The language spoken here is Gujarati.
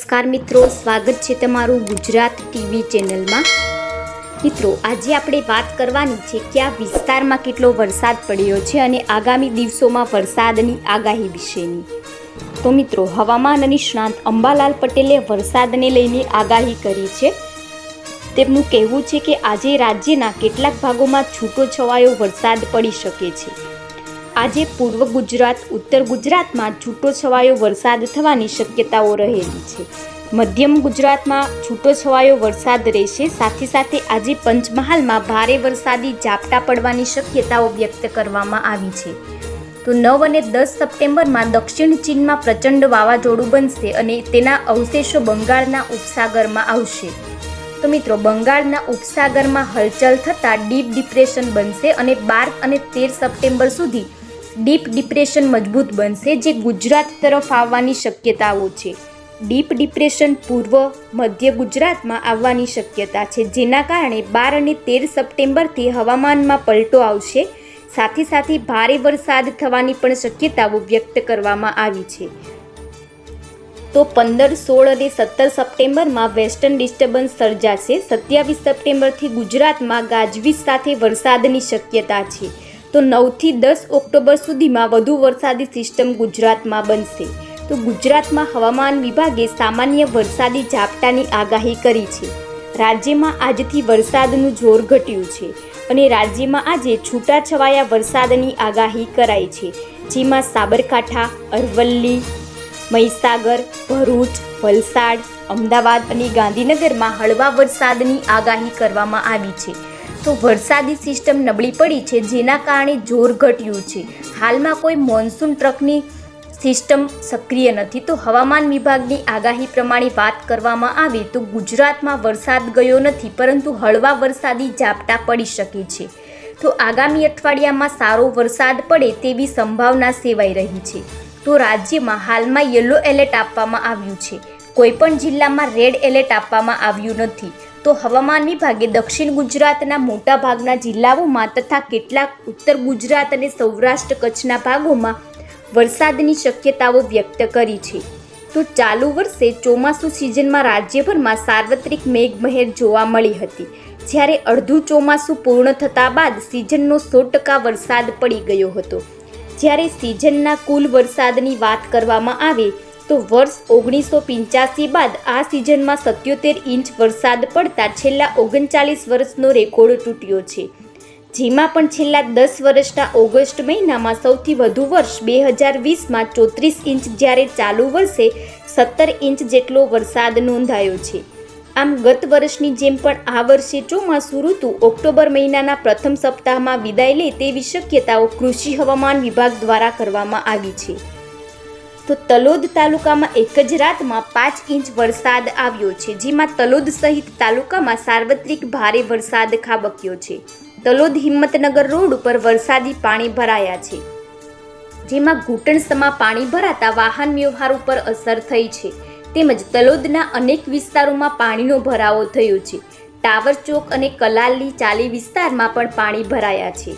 નમસ્કાર મિત્રો, સ્વાગત છે તમારું ગુજરાત ટીવી ચેનલમાં. મિત્રો, આજે આપણે વાત કરવાની છે કે આ વિસ્તારમાં કેટલો વરસાદ પડ્યો છે અને આગામી દિવસોમાં વરસાદની આગાહી વિશેની. તો મિત્રો, હવામાન નિષ્ણાંત અંબાલાલ પટેલે વરસાદને લઈને આગાહી કરી છે. તેમનું કહેવું છે કે આજે રાજ્યના કેટલાક ભાગોમાં છૂટો છવાયો વરસાદ પડી શકે છે. આજે પૂર્વ ગુજરાત, ઉત્તર ગુજરાતમાં છૂટો છવાયો વરસાદ થવાની શક્યતાઓ રહેલી છે. મધ્યમ ગુજરાતમાં છૂટો છવાયો વરસાદ રહેશે, સાથે સાથે આજે પંચમહાલમાં ભારે વરસાદી ઝાપટા પડવાની શક્યતાઓ વ્યક્ત કરવામાં આવી છે. તો નવ અને દસ સપ્ટેમ્બરમાં દક્ષિણ ચીનમાં પ્રચંડ વાવાઝોડું બનશે અને તેના અવશેષો બંગાળના ઉપસાગરમાં આવશે. તો મિત્રો, બંગાળના ઉપસાગરમાં હલચલ થતાં ડીપ ડિપ્રેશન બનશે અને બાર અને તેર સપ્ટેમ્બર સુધી ડીપ ડિપ્રેશન મજબૂત બનશે જે ગુજરાત તરફ આવવાની શક્યતાઓ છે. ડીપ ડિપ્રેશન પૂર્વ મધ્ય ગુજરાતમાં આવવાની શક્યતા છે, જેના કારણે બાર અને તેર સપ્ટેમ્બરથી હવામાનમાં પલટો આવશે. સાથે સાથે ભારે વરસાદ થવાની પણ શક્યતાઓ વ્યક્ત કરવામાં આવી છે. તો પંદર, સોળ અને સત્તર સપ્ટેમ્બરમાં વેસ્ટર્ન ડિસ્ટર્બન્સ સર્જાશે. સત્યાવીસ સપ્ટેમ્બરથી ગુજરાતમાં ગાજવીજ સાથે વરસાદની શક્યતા છે. તો નવથી દસ ઓક્ટોબર સુધીમાં વધુ વરસાદી સિસ્ટમ ગુજરાતમાં બનશે. તો ગુજરાતમાં હવામાન વિભાગે સામાન્ય વરસાદી ઝાપટાની આગાહી કરી છે. રાજ્યમાં આજથી વરસાદનું જોર ઘટ્યું છે અને રાજ્યમાં આજે છૂટાછવાયા વરસાદની આગાહી કરાઈ છે. જેમાં સાબરકાંઠા, અરવલ્લી, મહીસાગર, ભરૂચ, વલસાડ, અમદાવાદ અને ગાંધીનગરમાં હળવા વરસાદની આગાહી કરવામાં આવી છે. તો વરસાદી સિસ્ટમ નબળી પડી છે, જેના કારણે જોર ઘટ્યું છે. હાલમાં કોઈ મોન્સૂન ટ્રકની સિસ્ટમ સક્રિય નથી. તો હવામાન વિભાગની આગાહી પ્રમાણે વાત કરવામાં આવે તો ગુજરાતમાં વરસાદ ગયો નથી, પરંતુ હળવા વરસાદી ઝાપટા પડી શકે છે. તો આગામી અઠવાડિયામાં સારો વરસાદ પડે તેવી સંભાવના સેવાઈ રહી છે. તો રાજ્યમાં હાલમાં યલો એલર્ટ આપવામાં આવ્યું છે. કોઈપણ જિલ્લામાં રેડ એલર્ટ આપવામાં આવ્યું નથી. તો હવામાન વિભાગે દક્ષિણ ગુજરાતના મોટા ભાગના જિલ્લાઓમાં તથા કેટલાક ઉત્તર ગુજરાત અને સૌરાષ્ટ્ર કચ્છના ભાગોમાં વરસાદની શક્યતાઓ વ્યક્ત કરી છે. તો ચાલુ વર્ષે ચોમાસું સિઝનમાં રાજ્યભરમાં સાર્વત્રિક મેઘમહેર જોવા મળી હતી. જ્યારે અડધું ચોમાસું પૂર્ણ થતાં બાદ સિઝનનો સો ટકા વરસાદ પડી ગયો હતો. જ્યારે સિઝનના કુલ વરસાદની વાત કરવામાં આવે તો વર્ષ ઓગણીસો પંચ્યાસી બાદ આ સિઝનમાં સત્યોતેર ઇંચ વરસાદ પડતા છેલ્લા ઓગણચાલીસ વર્ષનો રેકોર્ડ તૂટ્યો છે. જેમાં પણ છેલ્લા દસ વર્ષના ઓગસ્ટ મહિનામાં સૌથી વધુ વર્ષ બે હજાર વીસમાં ચોત્રીસ ઇંચ જ્યારે ચાલુ વર્ષે સત્તર ઇંચ જેટલો વરસાદ નોંધાયો છે. આમ ગત વર્ષની જેમ પણ આ વર્ષે ચોમાસું ઋતુ ઓક્ટોબર મહિનાના પ્રથમ સપ્તાહમાં વિદાય લે તેવી શક્યતાઓ કૃષિ હવામાન વિભાગ દ્વારા કરવામાં આવી છે. તો તલોદ તાલુકામાં એક જ રાતમાં પાંચ ઇંચ વરસાદ આવ્યો છે, જેમાં તલોદ સહિત તાલુકામાં સાર્વત્રિક ભારે વરસાદ ખાબક્યો છે. તલોદ હિંમતનગર રોડ ઉપર વરસાદી પાણી ભરાયા છે, જેમાં ઘૂંટણસમાં પાણી ભરાતા વાહન વ્યવહાર ઉપર અસર થઈ છે. તેમજ તલોદના અનેક વિસ્તારોમાં પાણીનો ભરાવો થયો છે. ટાવર ચોક અને કલાલની ચાલી વિસ્તારમાં પણ પાણી ભરાયા છે.